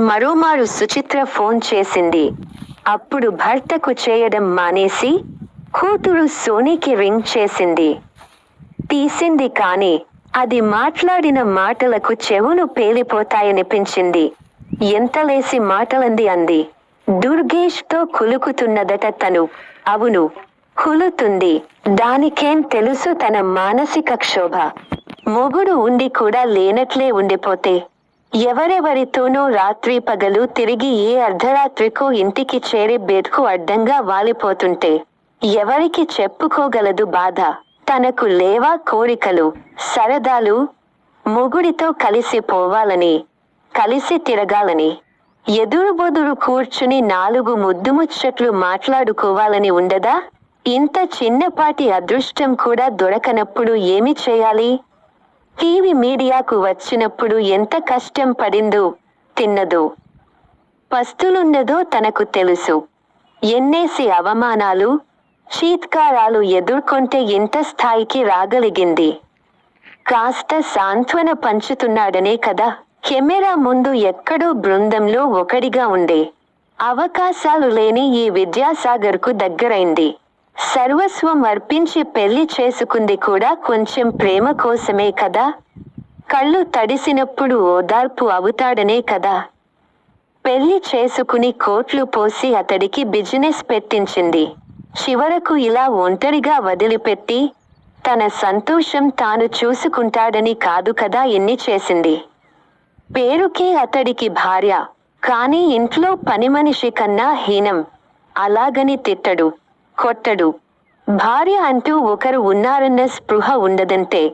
మరోమారు సుచిత్ర ఫోన్ చేసింది. అప్పుడు భర్తకు చేయడం మానేసి కూతురు సోనీకి రింగ్ చేసింది. తీసింది కాని అది మాట్లాడిన మాటలకు చెవులు పేలిపోతాయనిపించింది. ఎంతలేసి మాటలంది అంది. దుర్గేష్తో కులుకుతున్నదట తను. అవును కులుతుంది. దానికేం తెలుసు తన మానసిక క్షోభ. మొగుడు ఉండి కూడా లేనట్లే ఉండిపోతే ఎవరెవరితోనో రాత్రి పగలు తిరిగి ఏ అర్ధరాత్రికో ఇంటికి చేరే బెడ్కు అడ్డంగా వాలిపోతుంటే ఎవరికి చెప్పుకోగలదు బాధ? తనకు లేవా కోరికలు? సరదాలు? మొగుడితో కలిసి పోవాలని కలిసి తిరగాలని ఎదురుబొదురు కూర్చుని నాలుగు ముద్దు ముచ్చట్లు మాట్లాడుకోవాలని ఉండదా? ఇంత చిన్నపాటి అదృష్టం కూడా దొరకనప్పుడు ఏమి చేయాలి? టీవీ మీడియాకు వచ్చినప్పుడు ఎంత కష్టం పడిందో తిన్నదో. పస్తులున్నదో తనకు తెలుసు. ఎన్నేసి అవమానాలు శీత్కారాలు ఎదుర్కొంటే ఎంత స్థాయికి రాగలిగింది. కాస్త సాంత్వన పంచుతున్నాడనే కదా. కెమెరా ముందు ఎక్కడో బృందంలో ఒకడిగా ఉండే అవకాశాలు లేని ఈ విద్యాసాగర్కు దగ్గరైంది. సర్వస్వం అర్పించి పెళ్ళి చేసుకుంది కూడా కొంచెం ప్రేమ కోసమే కదా? కళ్ళు తడిసినప్పుడు ఓదార్పు అవుతాడనే కదా? పెళ్ళి చేసుకుని కోట్లు పోసి అతడికి బిజినెస్ పెట్టించింది. చివరకు ఇలా ఒంటరిగా వదిలిపెట్టి తన సంతోషం తాను చూసుకుంటాడని కాదు కదా ఎన్ని చేసింది? పేరుకే అతడికి భార్య కానీ ఇంట్లో పని మనిషి కన్నా హీనం అలాగని తిట్టడు. కొట్టడు. భార్య అంటూ ఒకరు ఉన్నారన్న స్పృహ ఉండదంటే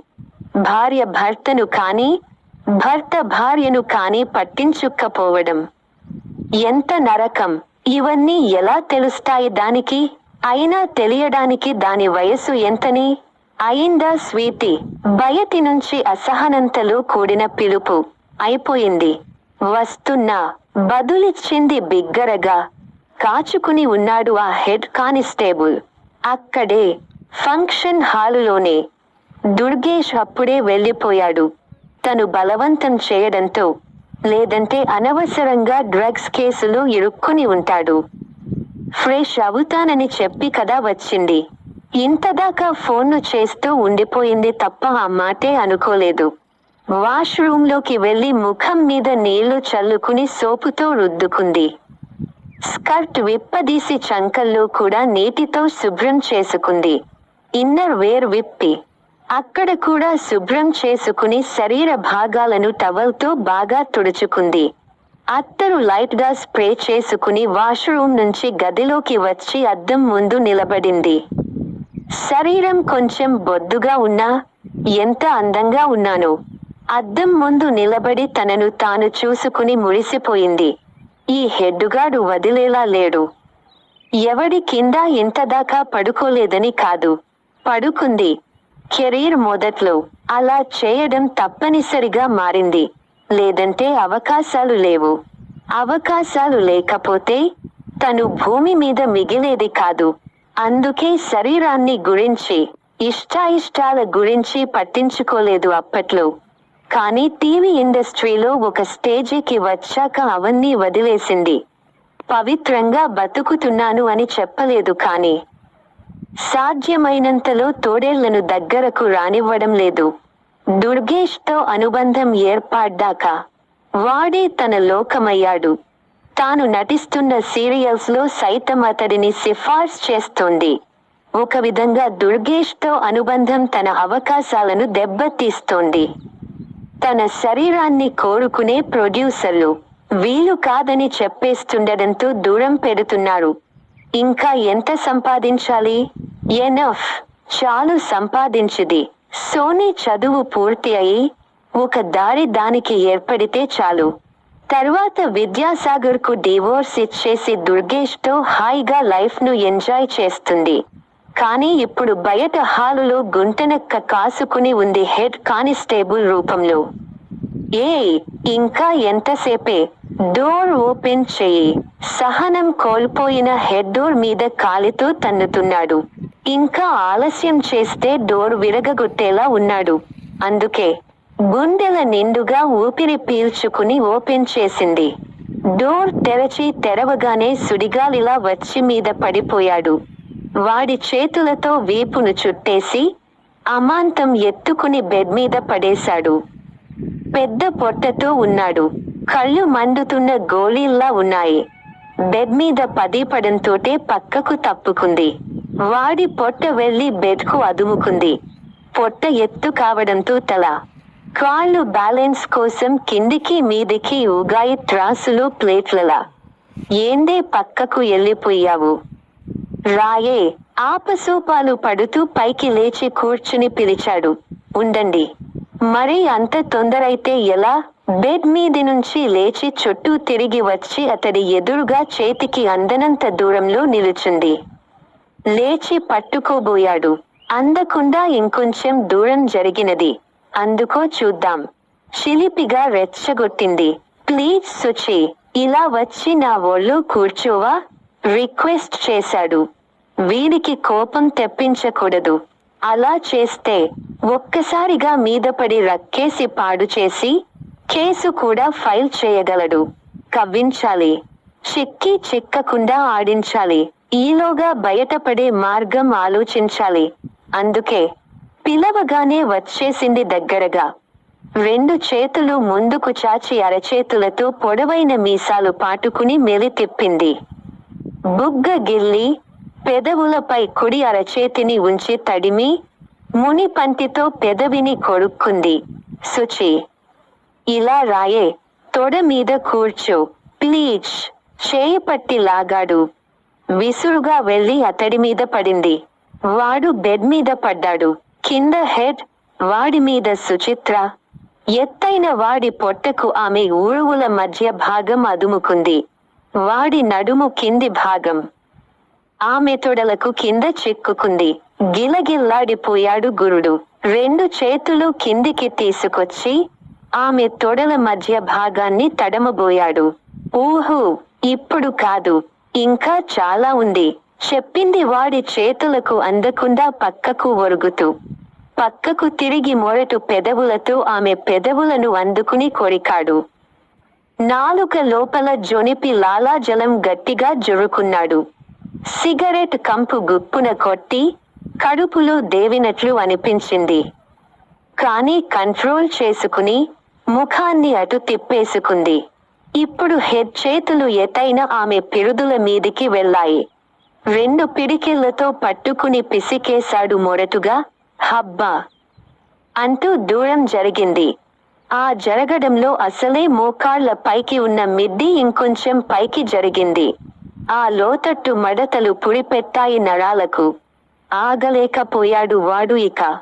భార్య భర్తను కానీ భర్త భార్యను కానీ పట్టించుక్కపోవడం ఎంత నరకం. ఇవన్నీ ఎలా తెలుస్తాయి దానికి? అయినా తెలియడానికి దాని వయసు ఎంతని? అయిందా స్వీతి? బయటి నుంచి అసహనంతలో కూడిన పిలుపు. అయిపోయింది. వస్తున్నా. బదులిచ్చింది బిగ్గరగా. కాచుకుని ఉన్నాడు ఆ హెడ్ కానిస్టేబుల్. అక్కడే ఫంక్షన్ హాలులోనే దుర్గేష్ అప్పుడే వెళ్ళిపోయాడు. తను బలవంతం చేయడంతో లేదంటే అనవసరంగా డ్రగ్స్ కేసులో ఇరుక్కుని ఉంటాడు. ఫ్రెష్ అవుతానని చెప్పి కదా వచ్చింది. ఇంతదాకా ఫోన్ను చేస్తూ ఉండిపోయింది తప్ప ఆ మాటే అనుకోలేదు. వాష్రూమ్లోకి వెళ్ళి ముఖం మీద నీళ్ళు చల్లుకుని సోపుతో రుద్దుకుంది. స్కర్ట్ విప్పదీసి చంకల్లో కూడా నీటితో శుభ్రం చేసుకుంది. ఇన్నర్ వేర్ విప్పి. అక్కడ కూడా శుభ్రం చేసుకుని శరీర భాగాలను టవల్తో బాగా తుడుచుకుంది. అత్తరు లైట్గా స్ప్రే చేసుకుని వాష్రూమ్ నుంచి గదిలోకి వచ్చి అద్దం ముందు నిలబడింది. శరీరం కొంచెం బొద్దుగా ఉన్నా ఎంత అందంగా ఉన్నాను. అద్దం ముందు నిలబడి తనను తాను చూసుకుని మురిసిపోయింది. ఈ హెడ్డుగాడు వదిలేలా లేడు. ఎవడి కింద ఇంతదాకా పడుకోలేదని కాదు. పడుకుంది. కెరీర్ మొదట్లో అలా చేయడం తప్పనిసరిగా మారింది. లేదంటే అవకాశాలు లేవు. అవకాశాలు లేకపోతే తను భూమి మీద మిగిలేది కాదు. అందుకే శరీరాన్ని గురించి ఇష్టాయిష్టాల గురించి పట్టించుకోలేదు అప్పట్లో. కానీ టీవీ ఇండస్ట్రీలో ఒక స్టేజికి వచ్చాక అవన్నీ వదిలేసింది. పవిత్రంగా బతుకుతున్నాను అని చెప్పలేదు కానీ సాధ్యమైనంతలో తోడేళ్ళను దగ్గరకు రానివ్వడం లేదు. దుర్గేష్తో అనుబంధం ఏర్పడ్డాక వాడే తన లోకమయ్యాడు. తాను నటిస్తున్న సీరియల్స్లో సైతం అతడిని సిఫార్సు చేస్తుంది. ఒక విధంగా దుర్గేష్తో అనుబంధం తన అవకాశాలను దెబ్బతీస్తోంది. తన శరీరాన్ని కోరుకునే ప్రొడ్యూసర్లు. వీలు కాదని చెప్పేస్తుండడంతో దూరం పెడుతున్నారు. ఇంకా ఎంత సంపాదించాలి? ఎనఫ్. చాలు సంపాదించిది. సోనీ చదువు పూర్తి అయి ఒక దారి దానికి ఏర్పడితే చాలు. తర్వాత విద్యాసాగర్కు డివోర్స్ ఇచ్చేసి దుర్గేష్తో హాయిగా లైఫ్ను ఎంజాయ్ చేస్తుంది. కానీ ఇప్పుడు బయట హాలులో గుంటనక్క కాసుకుని ఉంది హెడ్ కానిస్టేబుల్ రూపంలో. ఏ ఇంకా ఎంతసేపే? డోర్ ఓపెన్ చెయ్యి సహనం కోల్పోయిన హెడ్ డోర్ మీద కాలితో తన్నుతున్నాడు. ఇంకా ఆలస్యం చేస్తే డోర్ విరగగొట్టేలా ఉన్నాడు. అందుకే గుండెల నిండుగా ఊపిరి పీల్చుకుని ఓపెన్ చేసింది. డోర్ తెరచి తెరవగానే సుడిగాలిలా వచ్చి మీద పడిపోయాడు. వాడి చేతులతో వీపును చుట్టేసి అమాంతం ఎత్తుకుని బెడ్ మీద పడేశాడు. పెద్ద పొట్టతో ఉన్నాడు. కళ్ళు మండుతున్న గోళీల్లా ఉన్నాయి. బెడ్ మీద పది పడంతోటే పక్కకు తప్పుకుంది. వాడి పొట్ట వెళ్ళి బెడ్కు అదుముకుంది. పొట్ట ఎత్తు కావడంతో తల. కాళ్ళు బ్యాలెన్స్ కోసం కిందికి మీదికి ఊగాయి త్రాసులు ప్లేట్లలా. ఏందే పక్కకు వెళ్ళిపోయావు? రాయే ఆపసోపాలు పడుతూ పైకి లేచి కూర్చుని పిలిచాడు. ఉండండి. మరి అంత తొందరైతే ఎలా? బెడ్ మీది నుంచి లేచి చుట్టూ తిరిగి వచ్చి అతడి ఎదురుగా చేతికి అందనంత దూరంలో నిలుచుంది. లేచి పట్టుకోబోయాడు. అందకుండా ఇంకొంచెం దూరం జరిగినది. అందుకో చూద్దాం. చిలిపిగా రెచ్చగొట్టింది. ప్లీజ్ సుచి ఇలా వచ్చి నా ఒళ్ళు కూర్చోవా? రిక్వెస్ట్ చేశాడు. వీడికి కోపం తెప్పించకూడదు. అలా చేస్తే ఒక్కసారిగా మీదపడి రక్కేసి పాడు చేసి కేసు కూడా ఫైల్ చేయగలడు. కవ్వించాలి. చిక్కి చిక్కకుండా ఆడించాలి. ఈలోగా బయటపడే మార్గం ఆలోచించాలి. అందుకే పిలవగానే వచ్చేసింది దగ్గరగా. రెండు చేతులు ముందుకు చాచి అరచేతులతో పొడవైన మీసాలు పాటుకుని మెలి తిప్పింది బుగ్గ గిల్లి పెదవులపై కుడి అరచేతిని ఉంచి తడిమి ముని పంతితో పెదవిని కొడుక్కుంది. సుచి ఇలా రాయే తొడ మీద కూర్చో ప్లీజ్ చేయి పట్టి లాగాడు. విసురుగా వెళ్ళి అతడి మీద పడింది. వాడు బెడ్ మీద పడ్డాడు. కింద హెడ్ వాడి మీద సుచిత్ర. ఎత్తైన వాడి పొట్టకు ఆమె ఊరువుల మధ్య భాగం అదుముకుంది. వాడి నడుము కింది భాగం. ఆమె తొడలకు కింద చిక్కుకుంది. గిలగిల్లాడిపోయాడు గురుడు. రెండు చేతులు కిందికి తీసుకొచ్చి ఆమె తొడల మధ్య భాగాన్ని తడమబోయాడు. ఊహు ఇప్పుడు కాదు. ఇంకా చాలా ఉంది. చెప్పింది వాడి చేతులకు అందకుండా పక్కకు ఒరుగుతూ. పక్కకు తిరిగి మొరటు పెదవులతో ఆమె పెదవులను అందుకుని కొరికాడు. నాలుక లోపల జొనిపి లాలాజలం గట్టిగా జురుకున్నాడు. సిగరెట్ కంపు గుప్పున కొట్టి కడుపులో దేవినట్లు అనిపించింది. కానీ కంట్రోల్ చేసుకుని ముఖాన్ని అటు తిప్పేసుకుంది. ఇప్పుడు హెడ్ చేతులు ఎతైన ఆమె పిరుదుల మీదికి వెళ్ళాయి. రెండు పిడికిళ్ళతో పట్టుకుని పిసికేశాడు మొరటుగా హబ్బా! అంటూ దూరం జరిగింది. ఆ జరగడంలో అసలే మోకాళ్ళ పైకి ఉన్న మిడ్డి ఇంకొంచెం పైకి జరిగింది. ఆ లోతట్టు మడతలు పుడిపెట్టాయి నరాలకు. ఆగలేకపోయాడు వాడు ఇక.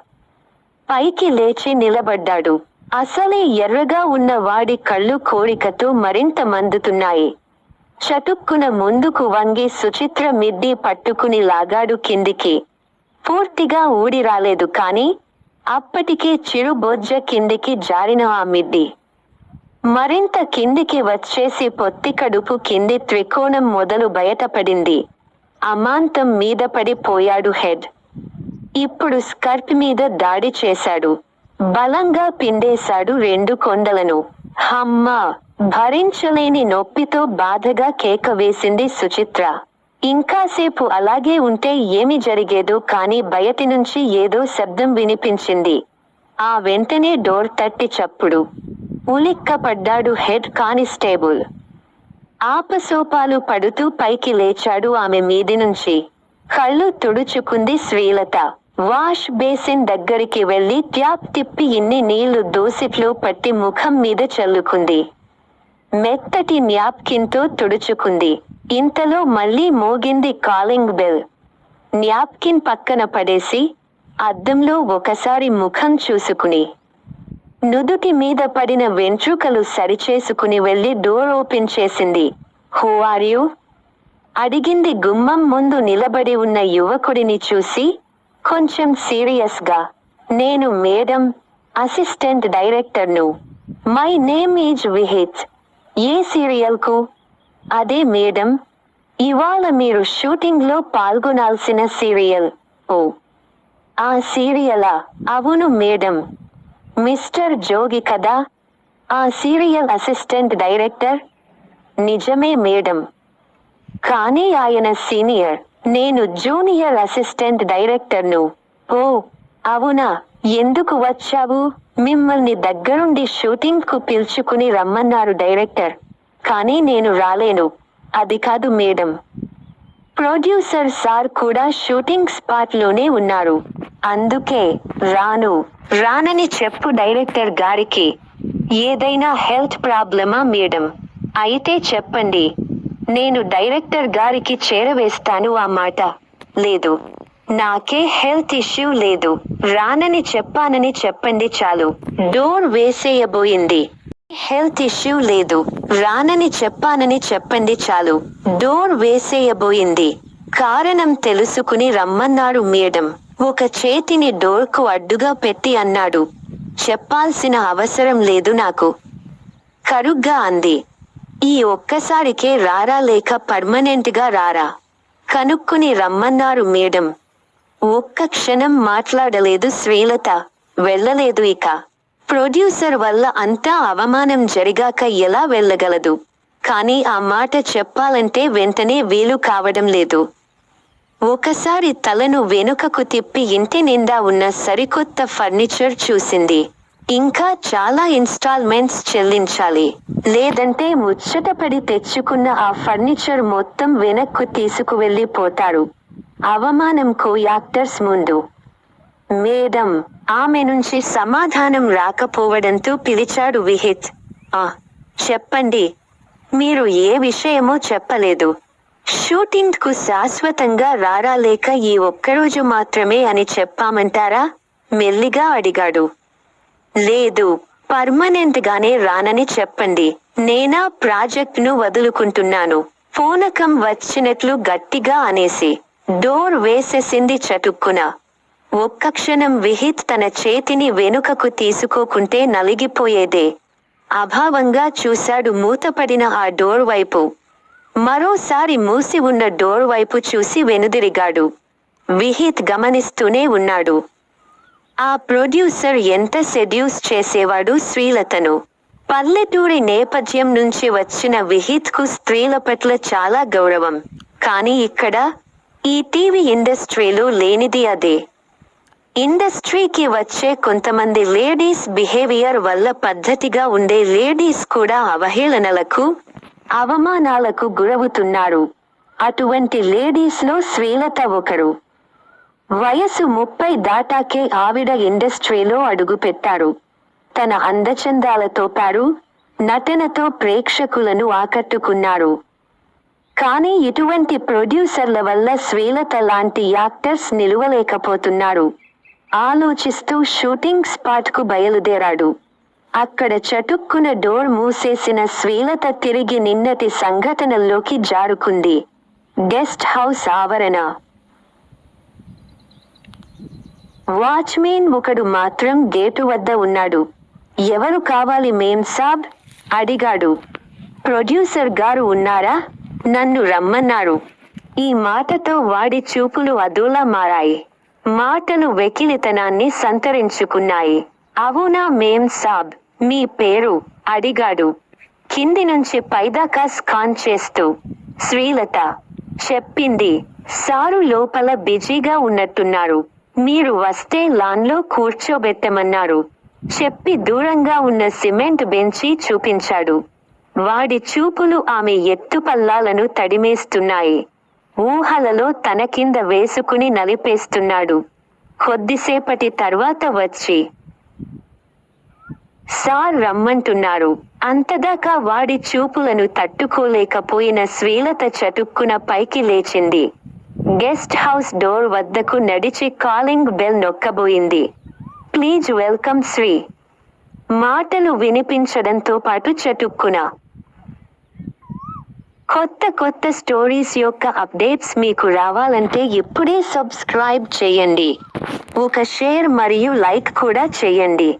పైకి లేచి నిలబడ్డాడు. అసలే ఎర్రగా ఉన్న వాడి కళ్ళు కోరికతో మరింత మందుతున్నాయి. చటుక్కున ముందుకు వంగి సుచిత్ర మిడ్డి పట్టుకుని లాగాడు కిందికి. పూర్తిగా ఊడి రాలేదు కాని అప్పటికే చిరుబొజ్జ కిందికి జారిన ఆ మిడ్డి. మరింత కిందికి వచ్చేసి పొత్తి కడుపు కింది త్రికోణం మొదలు బయటపడింది. అమాంతం మీద పడిపోయాడు హెడ్. ఇప్పుడు స్కర్ప్ మీద దాడి చేశాడు. బలంగా పిండేశాడు రెండు కొండలను. హమ్మా! భరించలేని నొప్పితో బాధగా కేక వేసింది సుచిత్ర. ఇంకాసేపు అలాగే ఉంటే ఏమి జరిగేదో కాని బయటి నుంచి ఏదో శబ్దం వినిపించింది. ఆ వెంటనే డోర్ తట్టి చప్పుడు. ఉలిక్కపడ్డాడు హెడ్ కానిస్టేబుల్. ఆపసోపాలు పడుతూ పైకి లేచాడు ఆమె మీది నుంచి. కళ్ళు తుడుచుకుంది శ్రీలత. వాష్ బేసిన్ దగ్గరికి వెళ్ళి ట్యాప్ తిప్పి ఇన్ని నీళ్ళు దోసిట్లో పట్టి ముఖం మీద చల్లుకుంది. మెత్తటి న్యాప్కిన్తో తుడుచుకుంది. ఇంతలో మళ్ళీ మోగింది కాలింగ్ బెల్. న్యాప్కిన్ పక్కన పడేసి అద్దంలో ఒకసారి ముఖం చూసుకుని నుదుటి మీద పడిన వెంట్రుకలు సరిచేసుకుని వెళ్ళి డోర్ ఓపెన్ చేసింది హూ ఆర్ యు? అడిగింది గుమ్మం ముందు నిలబడి ఉన్న యువకుడిని చూసి కొంచెం సీరియస్గా. నేను madam assistant డైరెక్టర్ను. My name is Vihit. ఏ సీరియల్కు? అదే మేడం ఇవాళ మీరు షూటింగ్లో పాల్గొనాల్సిన సీరియల్. ఓ ఆ సీరియలా? అవును మేడం. మిస్టర్ జోగి కదా? ఆ సీరియల్ అసిస్టెంట్ డైరెక్టర్? నిజమే మేడం. కానీ ఆయన సీనియర్. నేను జూనియర్ అసిస్టెంట్ డైరెక్టర్ను. ఓ అవునా? ఎందుకు వచ్చావు? మిమ్మల్ని దగ్గరుండి షూటింగ్కు పిలుచుకుని రమ్మన్నారు డైరెక్టర్. కానీ నేను రాలేను. అది కాదు మేడం. ప్రొడ్యూసర్ సార్ కూడా షూటింగ్ స్పాట్లోనే ఉన్నారు. అందుకే రాను రానని చెప్పు డైరెక్టర్ గారికి. ఏదైనా హెల్త్ ప్రాబ్లమా మేడం? అయితే చెప్పండి. నేను డైరెక్టర్ గారికి చేరవేస్తాను ఆ మాట. లేదు. నాకే హెల్త్ ఇష్యూ లేదు. రానని చెప్పానని చెప్పండి చాలు. డోర్ వేసేయబోయింది. హెల్త్ ఇష్యూ లేదు. రానని చెప్పానని చెప్పండి చాలు. డోర్ వేసేయబోయింది. కారణం తెలుసుకుని రమ్మన్నాడు మేడం. ఒక చేతిని డోర్కు అడ్డుగా పెట్టి అన్నాడు. చెప్పాల్సిన అవసరం లేదు నాకు. కరుగ్గా అంది. ఈ ఒక్కసారికే రారా లేక పర్మనెంట్గా రారా? కనుక్కుని రమ్మన్నారు మేడం. ఒక్క క్షణం మాట్లాడలేదు శ్రీలత. వెళ్ళలేదు ఇక. ప్రొడ్యూసర్ వల్ల అంతా అవమానం జరిగాక ఎలా వెళ్ళగలదు? కానీ ఆ మాట చెప్పాలంటే వెంటనే వీలు కావడం లేదు. ఒకసారి తలను వెనుకకు తిప్పి ఇంటి నిండా ఉన్న సరికొత్త ఫర్నిచర్ చూసింది. ఇంకా చాలా ఇన్స్టాల్మెంట్స్ చెల్లించాలి. లేదంటే ముచ్చటపడి తెచ్చుకున్న ఆ ఫర్నిచర్ మొత్తం వెనక్కు తీసుకువెళ్ళిపోతాడు అవమానంకు యాక్టర్స్ ముందు. మేడం ఆమె నుంచి సమాధానం రాకపోవడంతో పిలిచాడు విహిత్. ఆ చెప్పండి. మీరు ఏ విషయమో చెప్పలేదు. షూటింగ్కు శాశ్వతంగా రారా లేక ఈ ఒక్కరోజు మాత్రమే అని చెప్పామంటారా? మెల్లిగా అడిగాడు. లేదు పర్మనెంట్ గానే రానని చెప్పండి. నేనా ప్రాజెక్ట్ను వదులుకుంటున్నాను. పూనకం వచ్చినట్లు గట్టిగా అనేసి. డోర్ వేసేసింది చటుక్కున. ఒక్క క్షణం విహిత్ తన చేతిని వెనుకకు తీసుకోకుంటే నలిగిపోయేదే. అభావంగా చూశాడు మూతపడిన ఆ డోర్ వైపు. మరోసారి మూసి ఉన్న డోర్ వైపు చూసి వెనుదిరిగాడు. విహిత్ గమనిస్తూనే ఉన్నాడు. ఆ ప్రొడ్యూసర్ ఎంత సెడ్యూస్ చేసేవాడు శ్రీలతను పల్లెటూరి నేపథ్యం నుంచి వచ్చిన విహిత్కు స్త్రీల పట్ల చాలా గౌరవం. కానీ ఇక్కడ ఈ టీవీ ఇండస్ట్రీలో లేనిది అదే. ఇండస్ట్రీకి వచ్చే కొంతమంది లేడీస్ బిహేవియర్ వల్ల పద్ధతిగా ఉండే లేడీస్ కూడా అవహేళనలకు అవమానాలకు గురవుతున్నారు. అటువంటి లేడీస్లో శ్రీలత ఒకరు. వయసు ముప్పై దాటాకే ఆవిడ ఇండస్ట్రీలో అడుగుపెట్టారు. తన అందచందాలతో పారు నటనతో ప్రేక్షకులను ఆకట్టుకున్నారు. కానీ ఇటువంటి ప్రొడ్యూసర్ల వల్ల శ్రీలత లాంటి యాక్టర్స్ నిలువలేకపోతున్నారు. ఆలోచిస్తూ షూటింగ్ స్పాట్కు బయలుదేరాడు. అక్కడ చటుక్కున డోర్ మూసేసిన శ్రీలత తిరిగి నిన్నటి సంఘటనల్లోకి జారుకుంది. గెస్ట్ హౌస్ ఆవరణ. వాచ్మెన్ ఒకడు మాత్రం గేటు వద్ద ఉన్నాడు. ఎవరు కావాలి మేం సాబ్? అడిగాడు. ప్రొడ్యూసర్ గారు ఉన్నారా? నన్ను రమ్మన్నారు. ఈ మాటతో వాడి చూపులు అదోలా మారాయి. మాటలు వెకిలితనాన్ని సంతరించుకున్నాయి. అవునా మేం సాబ్. మీ పేరు అడిగాడు. కింది నుంచి పైదాకా స్కాన్ చేస్తూ. శ్రీలత చెప్పింది. సారు లోపల బిజీగా ఉన్నట్టున్నారు. మీరు వస్తే లాన్లో కూర్చోబెట్టమన్నారు. చెప్పి దూరంగా ఉన్న సిమెంట్ బెంచి చూపించాడు. వాడి చూపులు ఆమె ఎత్తుపల్లాలను తడిమేస్తున్నాయి. ఊహలలో తన కింద వేసుకుని నలిపేస్తున్నాడు. కొద్దిసేపటి తర్వాత వచ్చి సార్ రమ్మంటున్నారు. అంతదాకా వాడి చూపులను తట్టుకోలేకపోయిన శ్రీలత చటుక్కున పైకి లేచింది. గెస్ట్ హౌస్ డోర్ వద్దకు నడిచి calling bell నొక్కబోయింది. Please welcome Shri. మాటలు వినిపించడంతో పాటు చటుక్కున కొత్త కొత్త స్టోరీస్ యొక్క అప్డేట్స్ మీకు రావాలంటే ఇప్పుడే సబ్స్క్రైబ్ చేయండి. ఒక షేర్ మరియు లైక్ కూడా చేయండి.